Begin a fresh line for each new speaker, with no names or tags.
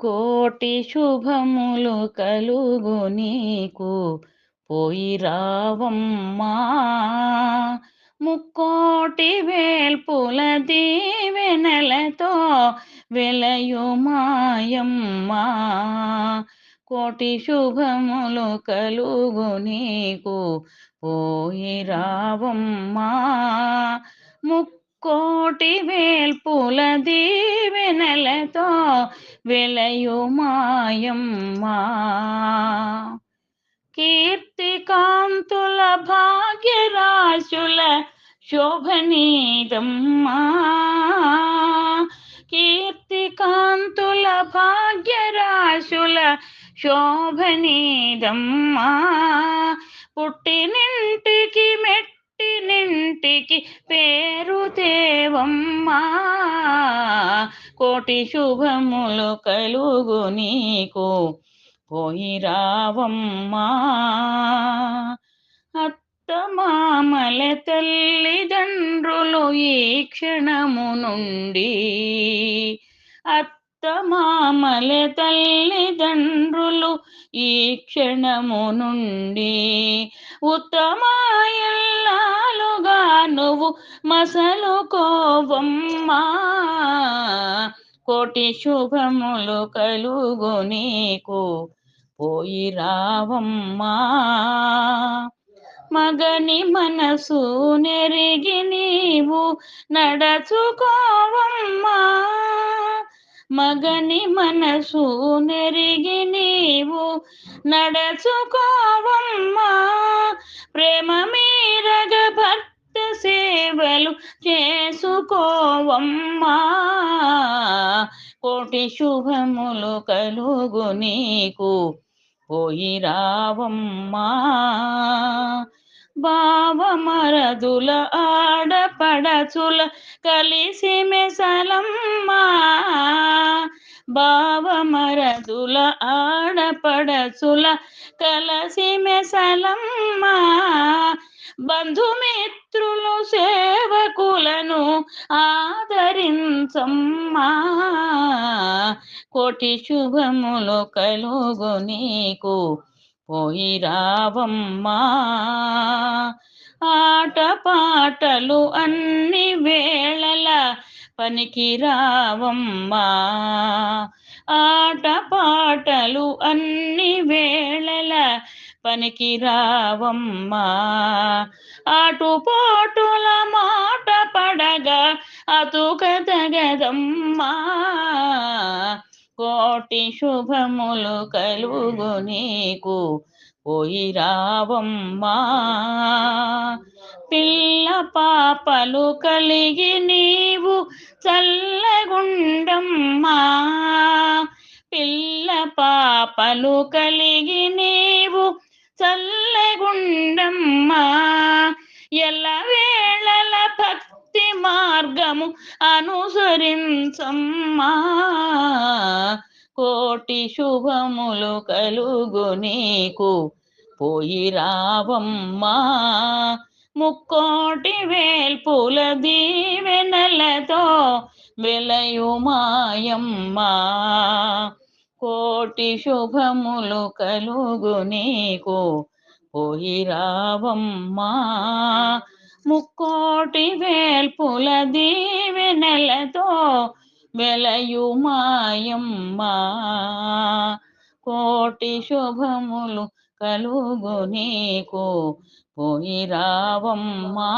కోటి శుభములు కలుగు నీకు. పోయి రావమ్మా. ముక్కోటి వేల్పుల దీవెనలతో వెలయుమాయమ్మా కోటి శుభములు కలుగు నీకు. పోయి రావమ్మా. ముక్ కోటి వేల్పుల దీవెనలతో వెలయుమాయమ్మా కీర్తికాంతుల భాగ్యరాశుల శోభనీదమ్మా. కీర్తికాంతుల భాగ్యరాశుల శోభనీదమ్మా. పుట్టినింటికి మెట్టినింటికి పేరు తేవమ్మా కోటి శుభములు కలుగు నీకు. పోయి రావమ్మా. అత్తమామల తల్లిదండ్రులు ఈ క్షణము నుండి. అత్తమామల తల్లిదండ్రులు ఈ క్షణము నుండి ఉత్తమాయల్లాలుగా నువ్వు మసలుకోవమ్మా. కోటి శుభములు కలుగు నీకు పోయి రావమ్మా. మగని మనసు నెరిగి నీవు నడచుకోవమ్మా. మగని మనసు నెరిగి నీవు నడచుకోవమ్మా. ప్రేమ మీరగ భక్త సేవలు చేసుకోవమ్మా. కోటి శుభములు కలుగు నీకు పోయి రావమ్మా. బావమరదుల ఆడపడచుల కలిసి మెసలమ్మా. బావమరదుల ఆడపడచుల కలసి మెసలమ్మా. బంధుమిత్రులు సేవకులను ఆదరించమ్మా. కోటి శుభములు కలుగు నీకు. పోయి రావమ్మా. ఆట పాటలు అన్ని వేళల పనికి రావమ్మా. ఆట పాటలు అన్ని వేళల పనికి రావమ్మా. ఆటుపోటుల మాట పడగా అతుక తగదమ్మా. కోటి శుభములు కలుగు నీకు. పోయి రావమ్మా. పిల్ల పాపలు కలిగి నీవు చల్లగుండమ్మా. పిల్ల పాపలు కలిగి నీవు చల్లగుండమ్మా. ఎల్ అనుసరించమ్మా. కోటి శుభములు కలుగు నీకు. పోయి రావమ్మా. ముక్కోటి వేల్పుల దీవెనలతో వెలయుమాయమ్మా కోటి శుభములు కలుగు నీకు. పోయి రావమ్మా. ముక్కోటి వేల్పుల దీవెనలతో వెలయుమాయమ్మా కోటి శుభములు కలుగు నీకు పోయి రావమ్మా.